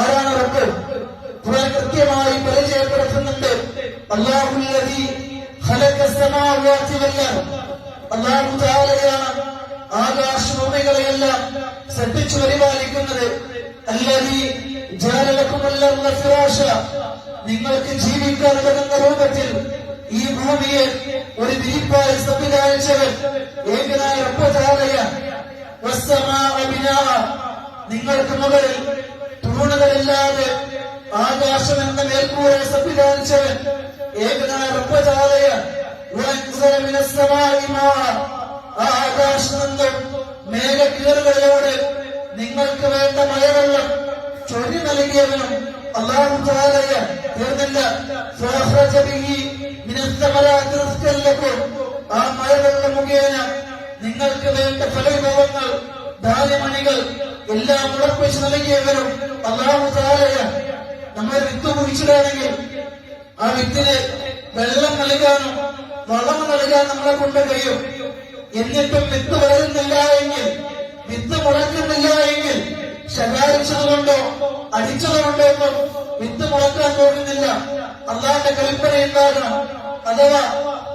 ആരാണ് റബ്ബ്? ഖുർആൻ കൃത്യമായി പരിചയപ്പെടുത്തുന്നുണ്ട്. അല്ലാഹുല്ലദീ ഖലഖ സമാവാതി വൽ അല്ലാഹു തആലയാണ് ആകാശഭൂമികളെയെല്ലാം സൃഷ്ടിച്ചു പരിപാലിക്കുന്നത്. അല്ലദീ ജഅല ലക്കുമുൽ അർദ ഫിറാശ നിങ്ങൾക്ക് ജീവിക്കാൻ ഉതകുന്ന രൂപത്തിൽ ഈ ഭൂമിയെ ഒരു വിരിപ്പായി സംവിധാനിച്ചവൻ ഏകനായ റബ്ബ് തആലയാണ്. നിങ്ങൾക്ക് മുകളിൽ തൂണുകളില്ലാതെ ആകാശം എന്ന മേൽക്കൂര സംവിധാനിച്ചവൻ ഏകനായ റബ്ബജാലയ ആ ആകാശം നിന്നും നിങ്ങൾക്ക് വേണ്ട മഴവെള്ളം ചൊരി നൽകിയവനും അള്ളാഹു താലയ തീർന്നില്ല. ആ മുഖേന നിങ്ങൾക്ക് വേണ്ട ഫലവിഭവങ്ങൾ ധാന്യമണികൾ എല്ലാം ഉറപ്പിച്ച് നൽകിയവരും അള്ളാഹു താലയ നമ്മൾ വിത്ത് കുഴിച്ചിടുകയാണെങ്കിൽ ആ വിത്തിന് വെള്ളം നൽകാനും വളം നൽകാൻ നമ്മളെ കൊണ്ട് കഴിയും. എന്നിട്ടും വിത്ത് വളരുന്നില്ല എങ്കിൽ വിത്ത് മുളക്കുന്നില്ല എങ്കിൽ ശകാരിച്ചതുകൊണ്ടോ അടിച്ചതുകൊണ്ടോ ഒന്നും വിത്ത് മുളക്കാൻ പോകുന്നില്ല. അള്ളാന്റെ കൽപ്പന ഉണ്ടാകണം. അഥവാ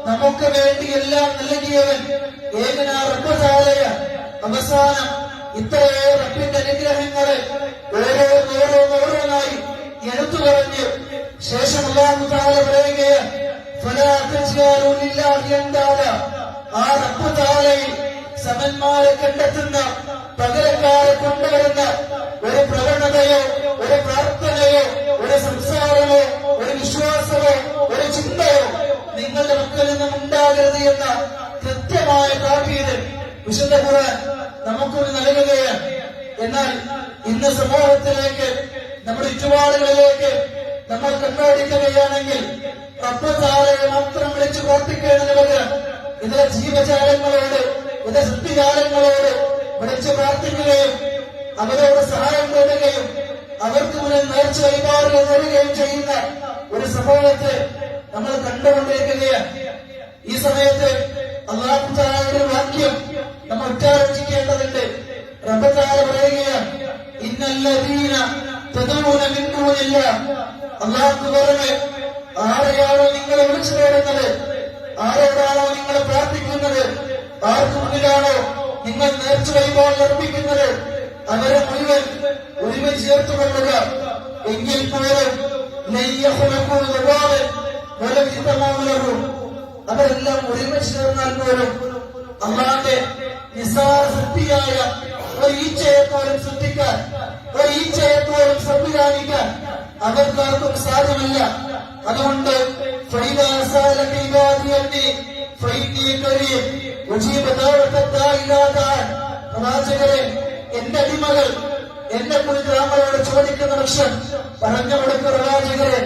നമുക്ക് വേണ്ടി എല്ലാം നൽകിയവൻ ഏകനാ റബ്ബാലയ അവസാനം ഇത്രയേറെ റബ്ബിന്റെ അനുഗ്രഹങ്ങളെ ഓരോന്നോരോന്നോരോന്നായി എടുത്തു പറഞ്ഞ് ശേഷം അള്ളാഹു താല പറയുകയാണ്. ആ റബ്ബ് താലയിൽ സമന്മാരെ കണ്ടെത്തുന്ന പകരക്കാരെ കൊണ്ടുവരുന്ന ഒരു പ്രവണതയോ ഒരു പ്രാർത്ഥനയോ ഒരു സംസാരമോ ഒരു വിശ്വാസമോ ഒരു ചിന്തയോ നിങ്ങളുടെ മക്കളിൽ നിന്നും ഉണ്ടാകരുത് എന്ന കൃത്യമായ താക്കീത് വിശുദ്ധ ഖുർആൻ നമുക്കൊരു നൽകുകയാണ് എന്നാൽ ഇന്ന് സമൂഹത്തിലേക്ക് നമ്മുടെ ചുറ്റുപാടുകളിലേക്ക് നമ്മൾ കണ്ണോടിക്കുകയാണെങ്കിൽ റബ്ബത്താലയെ മാത്രം വിളിച്ചു പ്രവർത്തിക്കുന്നതിന് പകരം ഇതിലെ ജീവജാലങ്ങളോട് ഇതിലെ സൃഷ്ടിജാലങ്ങളോട് വിളിച്ചു പ്രാർത്ഥിക്കുകയും അവരോട് സഹായം തേടുകയും അവർക്ക് മുന്നിൽ നേർച്ച വഴിപാടുകൾ നേടുകയും ചെയ്യുന്ന ഒരു സമൂഹത്തെ നമ്മൾ കണ്ടുകൊണ്ടിരിക്കുകയാണ്. ഈ സമയത്ത് ഇന്നല്ലദീന من دون الله അള്ളാഹു പുറമെ ആരെയാണോ നിങ്ങൾ വിളിച്ചു തേടുന്നത്? ആരോടാണോ നിങ്ങൾ പ്രാർത്ഥിക്കുന്നത്? ആർക്ക് മുന്നിലാണോ നിങ്ങൾ നേർച്ച വൈഭവം അർപ്പിക്കുന്നത്? അവരെ മുഴുവൻ ഒരുമിച്ച് ചേർത്തുകൊള്ളുക. എങ്കിൽ പോലും അവരെല്ലാം ഒരുമിച്ച് ചേർന്നാൽ പോലും അള്ളാന്റെ നിസാര സൃഷ്ടിയായ ഒരു ഈച്ചയെ പോലും സൃഷ്ടിക്കാൻ ബഹുമാനിക്കാൻ അവർക്കാർക്കും സാധ്യമല്ല. അതുകൊണ്ട് പ്രവാചകരെ എന്റെ അടിമകൾ എന്നെ കുറിച്ച് രാമനോട് ചോദിക്കുന്ന പക്ഷം പറഞ്ഞു കൊടുക്കുന്ന പ്രവാചകരെ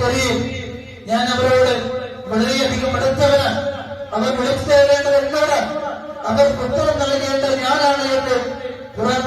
കഴിയും ഞാൻ അവരോട് വളരെയധികം അടുത്തവന്. അവർ വിളിച്ചു തരേണ്ടത് എന്നോട്. അവർ പുത്രം നൽകേണ്ടത് ഞാനാണ് എന്ന് ഖുറാൻ